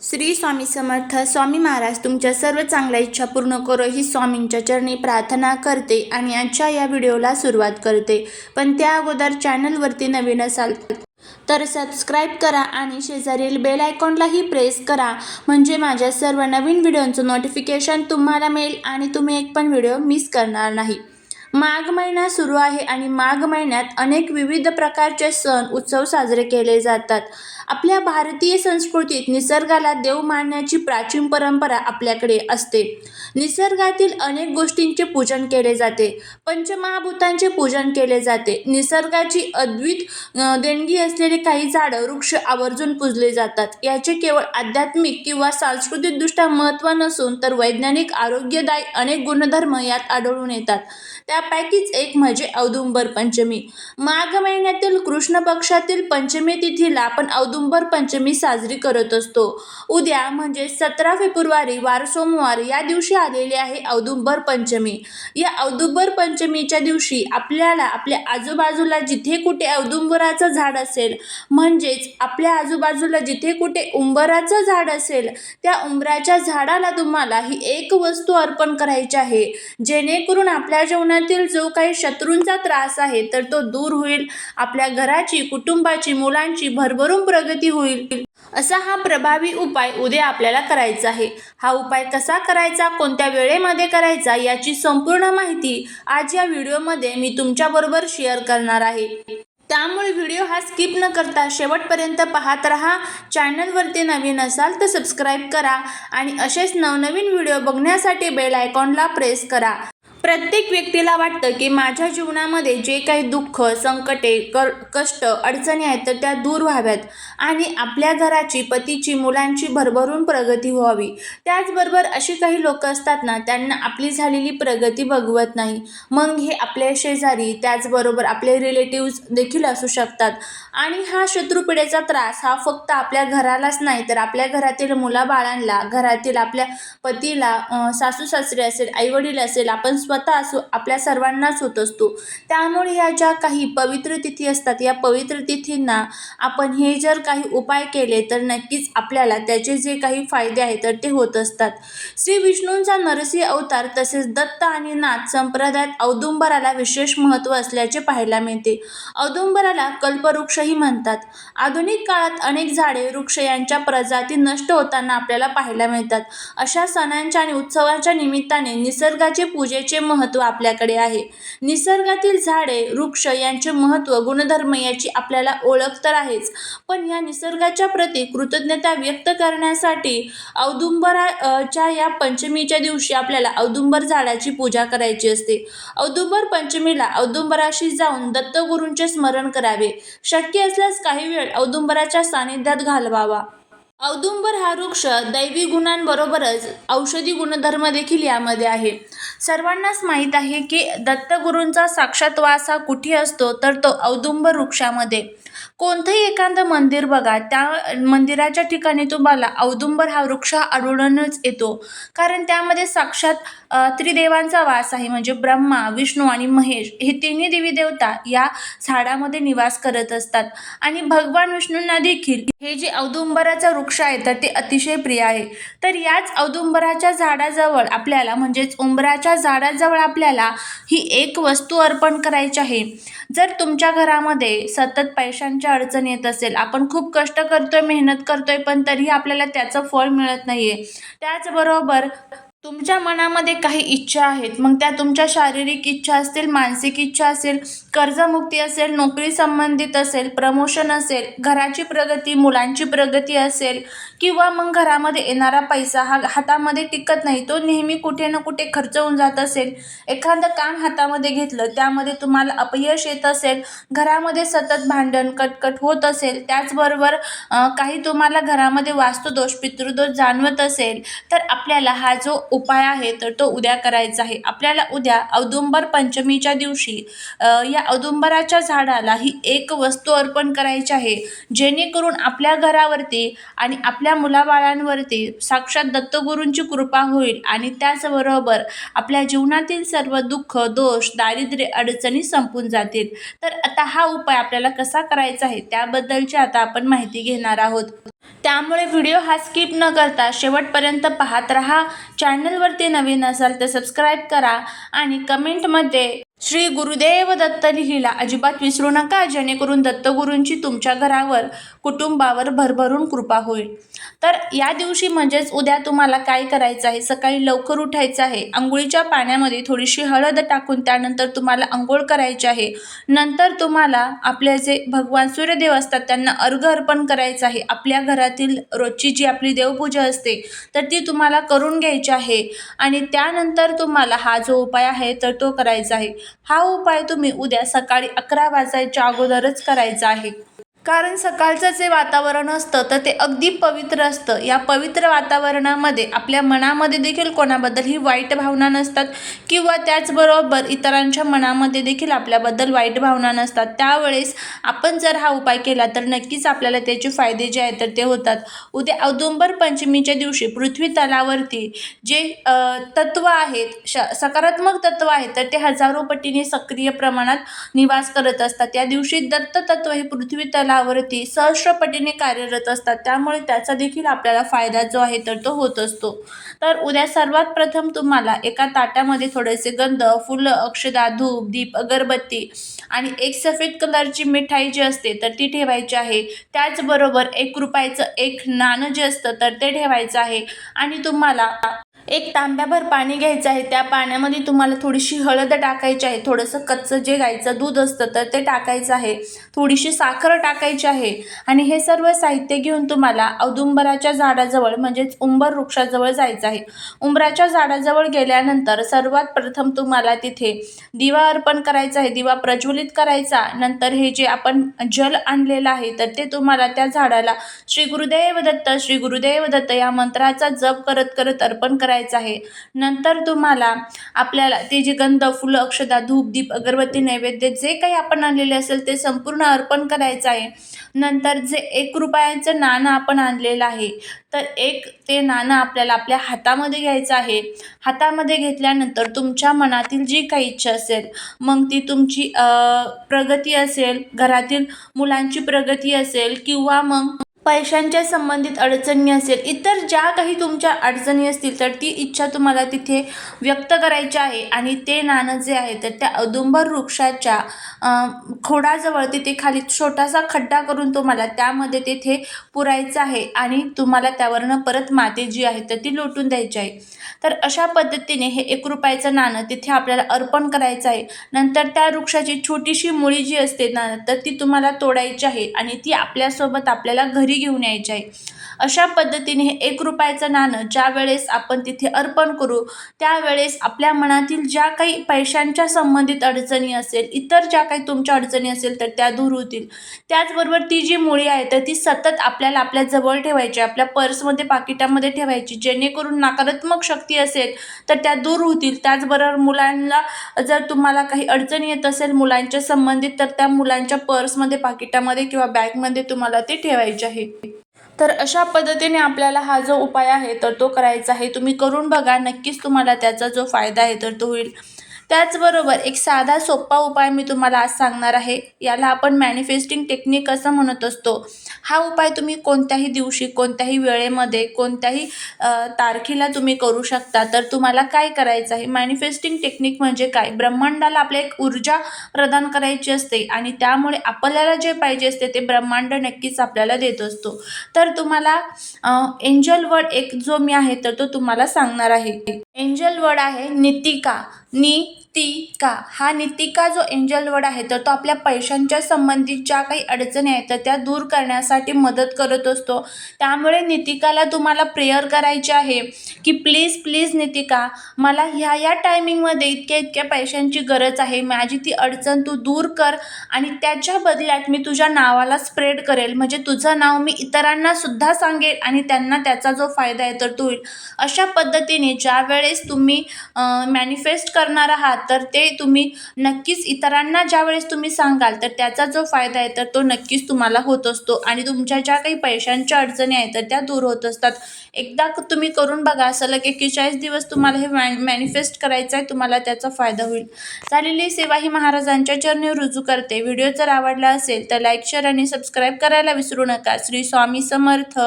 श्री स्वामी समर्थ स्वामी महाराज तुमच्या सर्व चांगल्या इच्छा पूर्ण करो ही स्वामींच्या चरणी प्रार्थना करते आणि आजच्या या व्हिडिओला सुरुवात करते. पण त्या अगोदर चॅनलवरती नवीन असाल तर सबस्क्राईब करा आणि शेजारील बेल आयकॉनलाही प्रेस करा. म्हणजे माझ्या सर्व नवीन व्हिडिओंचं नोटिफिकेशन तुम्हाला मिळेल आणि तुम्ही एक पण व्हिडिओ मिस करणार नाही. माघ महिना सुरू आहे आणि माघ महिन्यात अनेक विविध प्रकारचे सण उत्सव साजरे केले जातात. आपल्या भारतीय संस्कृतीत निसर्गाला देव मानण्याची प्राचीन परंपरा आपल्याकडे असते. निसर्गातील अनेक गोष्टींचे पूजन केले जाते. पंचमहाभूतांचे पूजन केले जाते. निसर्गाची अद्वित देणगी असलेले काही झाडं वृक्ष आवर्जून पूजले जातात. याचे केवळ आध्यात्मिक किंवा सांस्कृतिकदृष्ट्या महत्त्व नसून तर वैज्ञानिक आरोग्यदायी अनेक गुणधर्म यात आढळून येतात. त्यापैकीच एक म्हणजे औदुंबर पंचमी. माघ महिन्यातील कृष्ण पक्षातील पंचमी तिथीला आपण औदुंबर पंचमी साजरी करत असतो. उद्या म्हणजे सतरा फेब्रुवारी वार सोमवार या दिवशी आलेली आहे औदुंबर पंचमी. या औदुंबर पंचमीच्या दिवशी आपल्याला आपल्या आजूबाजूला जिथे कुठे औदुंबराचं झाड असेल म्हणजेच आपल्या आजूबाजूला जिथे कुठे उंबराचं झाड असेल त्या उंबराच्या झाडाला तुम्हाला ही एक वस्तू अर्पण करायची आहे. जेणेकरून आपल्या जीवनातील जो काही शत्रूंचा त्रास आहे तर तो दूर होईल. आपल्या घराची कुटुंबाची मुलांची भरभरून प्रगती होईल. असा हा प्रभावी उपाय उद्या आपल्याला करायचा आहे. हा उपाय कसा करायचा कोणत्या वेळेमध्ये करायचा याची संपूर्ण माहिती आज या व्हिडिओमध्ये मी तुमच्याबरोबर शेअर करणार आहे. त्यामुळे व्हिडिओ हा स्किप न करता शेवटपर्यंत पाहत राहा. चॅनलवरती नवीन असाल तर सबस्क्राईब करा आणि असेच नवनवीन व्हिडिओ बघण्यासाठी बेल आयकॉनला प्रेस करा. प्रत्येक व्यक्तीला वाटतं की माझ्या जीवनामध्ये जे काही दुःख संकटे कर कष्ट अडचणी आहेत तर त्या दूर व्हाव्यात. आणि आपल्या घराची पतीची मुलांची भरभरून प्रगती व्हावी. त्याचबरोबर अशी काही लोक असतात ना त्यांना आपली झालेली प्रगती बघवत नाही. मग हे आपले शेजारी त्याचबरोबर आपले रिलेटिव्ज देखील असू शकतात. आणि हा शत्रुपिढेचा त्रास हा फक्त आपल्या घरालाच नाही तर आपल्या घरातील मुलाबाळांना घरातील आपल्या पतीला सासू सासरे असेल आईवडील असेल आपण स्वतः असू आपल्या सर्वांनाच होत असतो. त्यामुळे ह्या ज्या काही पवित्र तिथी असतात या पवित्र तिथींना आपण हे जर काही उपाय केले तर नक्कीच आपल्याला त्याचे जे काही फायदे आहेत तर ते होत असतात. श्री विष्णूंचा नरसिंह अवतार तसेच दत्त आणि नाथ संप्रदायात औदुंबराला विशेष महत्त्व असल्याचे पाहायला मिळते. औदुंबराला कल्पवृक्षही म्हणतात. आधुनिक काळात अनेक झाडे वृक्ष यांच्या प्रजाती नष्ट होताना आपल्याला पाहायला मिळतात. अशा सणांच्या आणि उत्सवांच्या निमित्ताने निसर्गाचे पूजेचे महत्त्व आपल्याकडे आहे. निसर्गातील झाडे वृक्ष यांचे महत्त्व गुणधर्म याची आपल्याला ओळख तर आहेच. पण या निसर्गाच्या प्रती कृतज्ञता व्यक्त करण्यासाठी औदुंबराच्या या पंचमीच्या दिवशी आपल्याला औदुंबर झाडाची पूजा करायची असते. औदुंबर पंचमीला औदुंबराशी जाऊन दत्तगुरूंचे स्मरण करावे. शक्य असल्यास काही वेळ औदुंबराच्या सानिध्यात घालवावा. औदुंबर हा वृक्ष दैवी गुणांबरोबरच औषधी गुणधर्म देखील यामध्ये आहे. सर्वांनाच माहीत आहे की दत्तगुरूंचा साक्षात वास हा कुठे असतो तर तो औदुंबर वृक्षामध्ये. कोणतंही एखादं मंदिर बघा त्या मंदिराच्या ठिकाणी तुम्हाला औदुंबर हा वृक्ष आढळूनच येतो. कारण त्यामध्ये साक्षात त्रिदेवांचा वास आहे. म्हणजे ब्रह्मा विष्णू आणि महेश हे तिन्ही देवी देवता या झाडामध्ये निवास करत असतात. आणि भगवान विष्णूंना देखील हे जे औदुंबराचा वृक्ष आहे तर ते अतिशय प्रिय आहे. तर याच औदुंबराच्या झाडाजवळ आपल्याला म्हणजेच उंबराच्या झाडाजवळ आपल्याला ही एक वस्तू अर्पण करायची आहे. जर तुमच्या घरामध्ये सतत पैशांच्या पैशांची अडचण येत असेल. आपण खूप कष्ट करतोय मेहनत करतोय पण तरीही आपल्याला त्याचं फळ मिळत नाही आहे त्याचबरोबर तुमच्या मनामध्ये काही इच्छा आहेत मग त्या तुमच्या शारीरिक इच्छा असतील मानसिक इच्छा असेल कर्जमुक्ती असेल नोकरी संबंधित असेल प्रमोशन असेल घराची प्रगती मुलांची प्रगती असेल किंवा मग घरामध्ये येणारा पैसा हा हातामध्ये टिकत नाही तो नेहमी कुठे ना कुठे खर्च होऊन जात असेल. एखादं काम हातामध्ये घेतलं त्यामध्ये तुम्हाला अपयश येत असेल घरामध्ये सतत भांडण कटकट होत असेल त्याचबरोबर काही तुम्हाला घरामध्ये वास्तुदोष पितृदोष जाणवत असेल तर आपल्याला हा जो उपाय आहे तर तो उद्या करायचा आहे. आपल्याला उद्या औदुंबर पंचमीच्या दिवशी या औदुंबराच्या झाडाला ही एक वस्तू अर्पण करायची आहे. जेणेकरून आपल्या घरावरती आणि आपल्या मुलाबाळांवरती साक्षात दत्तगुरूंची कृपा होईल आणि त्याचबरोबर आपल्या जीवनातील सर्व दुःख दोष दारिद्र्य अडचणी संपून जातील. तर आता हा उपाय आपल्याला कसा करायचा आहे त्याबद्दलची आता आपण माहिती घेणार आहोत. त्यामुळे व्हिडिओ हा स्किप न करता शेवटपर्यंत पाहत राहा. चॅनलवरती नवीन असाल तर सबस्क्राईब करा आणि कमेंटमध्ये श्री गुरुदेव दत्त लिहिला. अजिबात विसरू नका जेणेकरून दत्तगुरूंची तुमच्या घरावर कुटुंबावर भरभरून कृपा होईल. तर या दिवशी म्हणजेच उद्या तुम्हाला काय करायचं आहे? सकाळी लवकर उठायचं आहे. आंघोळीच्या पाण्यामध्ये थोडीशी हळद टाकून त्यानंतर तुम्हाला आंघोळ करायची आहे. नंतर तुम्हाला आपले जे भगवान सूर्यदेव असतात त्यांना अर्घ अर्पण करायचं आहे. आपल्या घरातील रोजची जी आपली देवपूजा असते तर ती तुम्हाला करून घ्यायची आहे. आणि त्यानंतर तुम्हाला हा जो उपाय आहे तर तो करायचा आहे. हा उपाय तुम्ही उद्या सकाळी अकरा वाजायच्या अगोदरच करायचा आहे. कारण सकाळचं जे वातावरण असतं तर ते अगदी पवित्र असतं. या पवित्र वातावरणामध्ये आपल्या मनामध्ये देखील कोणाबद्दल ही वाईट भावना नसतात किंवा त्याचबरोबर इतरांच्या मनामध्ये देखील आपल्याबद्दल वाईट भावना नसतात. त्यावेळेस आपण जर हा उपाय केला तर नक्कीच आपल्याला त्याचे फायदे जे आहेत तर ते होतात. उद्या औदुंबर पंचमीच्या दिवशी पृथ्वी तलावरती जे तत्व आहेत श सकारात्मक तत्व आहेत तर ते हजारो पटीने सक्रिय प्रमाणात निवास करत असतात. त्या दिवशी दत्त तत्व हे पृथ्वी तलावरती सहस्रपटीने कार्यरत असतात. त्यामुळे त्याचा देखील आपल्याला फायदा जो आहे तर तो होत असतो. तर उद्या सर्वात प्रथम तुम्हाला एका ताटामध्ये थोडेसे गंध फुलं अक्षदा धूप दीप अगरबत्ती आणि एक सफेद कलरची मिठाई जी असते तर ती ठेवायची आहे. त्याचबरोबर एक रुपयाचं एक नाणं जे असतं तर ते ठेवायचं आहे. आणि तुम्हाला एक तांब्याभर पाणी घ्यायचं आहे. त्या पाण्यामध्ये तुम्हाला थोडीशी हळद टाकायची आहे. थोडंसं कच्चं जे गाईचं दूध असतं तर ते टाकायचं आहे. थोडीशी साखर टाकायची आहे. आणि हे सर्व साहित्य घेऊन तुम्हाला औदुंबराच्या झाडाजवळ म्हणजेच उंबर वृक्षाजवळ जायचं आहे. उंबराच्या झाडाजवळ गेल्यानंतर सर्वात प्रथम तुम्हाला तिथे दिवा अर्पण करायचा आहे. दिवा प्रज्वलित करायचा. नंतर हे जे आपण जल आणलेलं आहे तर ते तुम्हाला त्या झाडाला श्री गुरुदेव दत्त श्री गुरुदेव दत्त या मंत्राचा जप करत करत अर्पण करायचं आहे. नंतर तुम्हाला आपल्याला ते जे गंध फुलं अक्षदा धूप दीप अगरबत्ती नैवेद्य जे काही आपण आणलेले असेल ते संपूर्ण अर्पण करायचं आहे. नंतर जे एक रुपयाचं नाणं आपण आणलेलं आहे तर एक ते नाणं आपल्याला आपल्या हातामध्ये घ्यायचं आहे. हातामध्ये घेतल्यानंतर तुमच्या मनातील जी काही इच्छा असेल मग ती तुमची प्रगती असेल घरातील मुलांची प्रगती असेल किंवा मग पैशांच्या संबंधित अडचणी असेल इतर ज्या काही तुमच्या अडचणी असतील तर ती इच्छा तुम्हाला तिथे व्यक्त करायची आहे. आणि ते नाणं जे आहे तर त्या औदुंबर वृक्षाच्या खोडाजवळ तिथे खाली छोटासा खड्डा करून तुम्हाला त्यामध्ये तिथे पुरायचं आहे. आणि तुम्हाला त्यावरनं परत माती जी आहे तर ती लोटून द्यायची आहे. तर अशा पद्धतीने हे एक रुपयाचं नाणं तिथे आपल्याला अर्पण करायचं आहे. नंतर त्या वृक्षाची छोटीशी मुळी जी असते ना तर ती तुम्हाला तोडायची आहे. आणि ती आपल्यासोबत आपल्याला घरी घेऊन यायचे. आहे अशा पद्धतीने हे एक रुपयाचं नाणं ज्या वेळेस आपण तिथे अर्पण करू त्यावेळेस आपल्या मनातील ज्या काही पैशांच्या संबंधित अडचणी असेल इतर ज्या काही तुमच्या अडचणी असेल तर त्या दूर होतील. त्याचबरोबर ती जी मुळी आहे तर ती सतत आपल्याला आपल्या जवळ ठेवायची आपल्या पर्समध्ये पाकिटामध्ये ठेवायची जेणेकरून नकारात्मक शक्ती असेल तर त्या दूर होतील. त्याचबरोबर मुलांना जर तुम्हाला काही अडचणी येत असेल मुलांच्या संबंधित तर त्या मुलांच्या पर्समध्ये पाकिटामध्ये किंवा बॅगमध्ये तुम्हाला ते ठेवायचे आहे. तर अशा पद्धतीने आपल्याला हा जो उपाय आहे तर तो करायचा आहे. तुम्ही करून बघा नक्कीच तुम्हाला त्याचा जो फायदा आहे तर तो होईल. त्याचबरोबर एक साधा सोपा उपाय मी तुम्हाला आज सांगणार आहे. याला आपण मॅनिफेस्टिंग टेक्निक असं म्हणत असतो. हा उपाय तुम्ही कोणत्याही दिवशी कोणत्याही वेळेमध्ये कोणत्याही तारखेला तुम्ही करू शकता. तर तुम्हाला काय करायचं आहे? मॅनिफेस्टिंग टेक्निक म्हणजे काय? ब्रह्मांडाला आपल्या एक ऊर्जा प्रदान करायची असते आणि त्यामुळे आपल्याला जे पाहिजे असते ते ब्रह्मांड नक्कीच आपल्याला देत असतो. तर तुम्हाला एंजल वर्ड एक जो मी आहे तर तो तुम्हाला सांगणार आहे. एंजल वर्ड आहे नितिका. नितिका. हा नितिका जो एंजल वर्ड आहे तर तो आपल्या पैशांच्या संबंधित ज्या काही अडचणी आहेत तर त्या दूर करण्यासाठी मदत करत असतो. त्यामुळे नितिकाला तुम्हाला प्रेयर करायचे आहे की प्लीज प्लीज नितिका मला ह्या या टायमिंगमध्ये इतक्या इतक्या पैशांची गरज आहे माझी ती अडचण तू दूर कर आणि त्याच्या बदल्यात मी तुझ्या नावाला स्प्रेड करेल. म्हणजे तुझं नाव मी इतरांना सुद्धा सांगेल आणि त्यांना त्याचा जो फायदा आहे तर तो होईल अशा पद्धतीने ज्या वेळेस तुम्ही मॅनिफेस्ट करणार आहात तर ते तुम्ही नक्कीच इतरांना ज्यावेळेस तुम्ही सांगाल तर त्याचा जो फायदा आहे तर तो नक्कीच तुम्हाला होत असतो. आणि तुमच्या ज्या काही पैशांच्या अडचणी आहेत तर त्या दूर होत असतात. एकदा तुम्ही करून बघा सलग एक्केचाळीस दिवस तुम्हाला हे मॅ मॅनिफेस्ट करायचं आहे तुम्हाला त्याचा फायदा होईल. झालेली सेवा ही महाराजांच्या चरणी रुजू करते. व्हिडिओ जर आवडला असेल तर लाईक शेअर आणि सबस्क्राईब करायला विसरू नका. श्री स्वामी समर्थ.